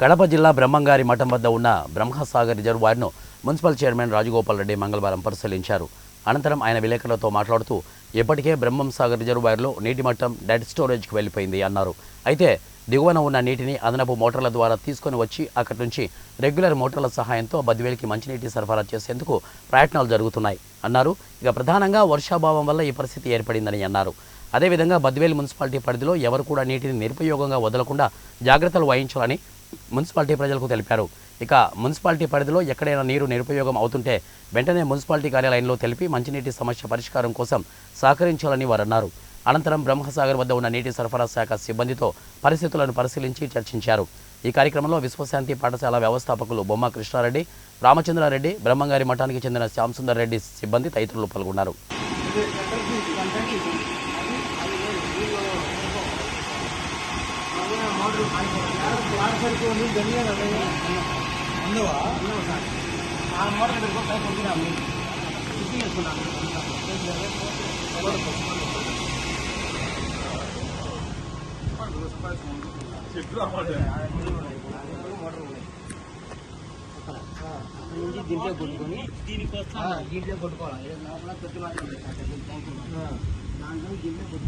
కడప జిల్లా బ్రహ్మంగారి మఠం వద్ద ఉన్న బ్రహ్మసాగర్ రిజర్వాయర్ను మున్సిపల్ చైర్మన్ రాజగోపాల్ రెడ్డి మంగళవారం పరిశీలించారు. అనంతరం ఆయన విలేకరులతో మాట్లాడుతూ ఇప్పటికే బ్రహ్మం సాగర్ రిజర్వాయర్లో నీటి మట్టం డెడ్ స్టోరేజ్కి వెళ్ళిపోయింది అన్నారు. అయితే దిగువన ఉన్న నీటిని అదనపు మోటార్ల ద్వారా తీసుకొని వచ్చి అక్కడి నుంచి రెగ్యులర్ మోటార్ల సహాయంతో బద్వేలికి మంచినీటి సరఫరా చేసేందుకు ప్రయత్నాలు జరుగుతున్నాయి అన్నారు. ఇక ప్రధానంగా వర్షాభావం వల్ల ఈ పరిస్థితి ఏర్పడిందని అన్నారు. అదేవిధంగా బద్వేల్ మున్సిపాలిటీ పరిధిలో ఎవరు కూడా నీటిని నిరుపయోగంగా వదలకుండా జాగ్రత్తలు వహించాలని మున్సిపాలిటీ ప్రజలకు తెలిపారు. ఇక మున్సిపాలిటీ పరిధిలో ఎక్కడైనా నీరు నిరుపయోగం అవుతుంటే వెంటనే మున్సిపాలిటీ కార్యాలయంలో తెలిపి మంచినీటి సమస్య పరిష్కారం కోసం సహకరించాలని వారు అన్నారు అనంతరం బ్రహ్మసాగర్ వద్ద ఉన్న నీటి సరఫరా శాఖ సిబ్బందితో పరిస్థితులను పరిశీలించి చర్చించారు. ఈ కార్యక్రమంలో విశ్వశాంతి పాఠశాల వ్యవస్థాపకులు బొమ్మ కృష్ణారెడ్డి రామచంద్రారెడ్డి బ్రహ్మంగారి మఠానికి చెందిన శ్యాంసుందర్ రెడ్డి సిబ్బంది తదితరులు పాల్గొన్నారు. నుంచి దీంట్లో కొట్టుకొని దీంట్లో కొట్టుకోవాలి లోపల తొట్టి మాత్రం దాంట్లో దీంట్లో కొట్టుకొని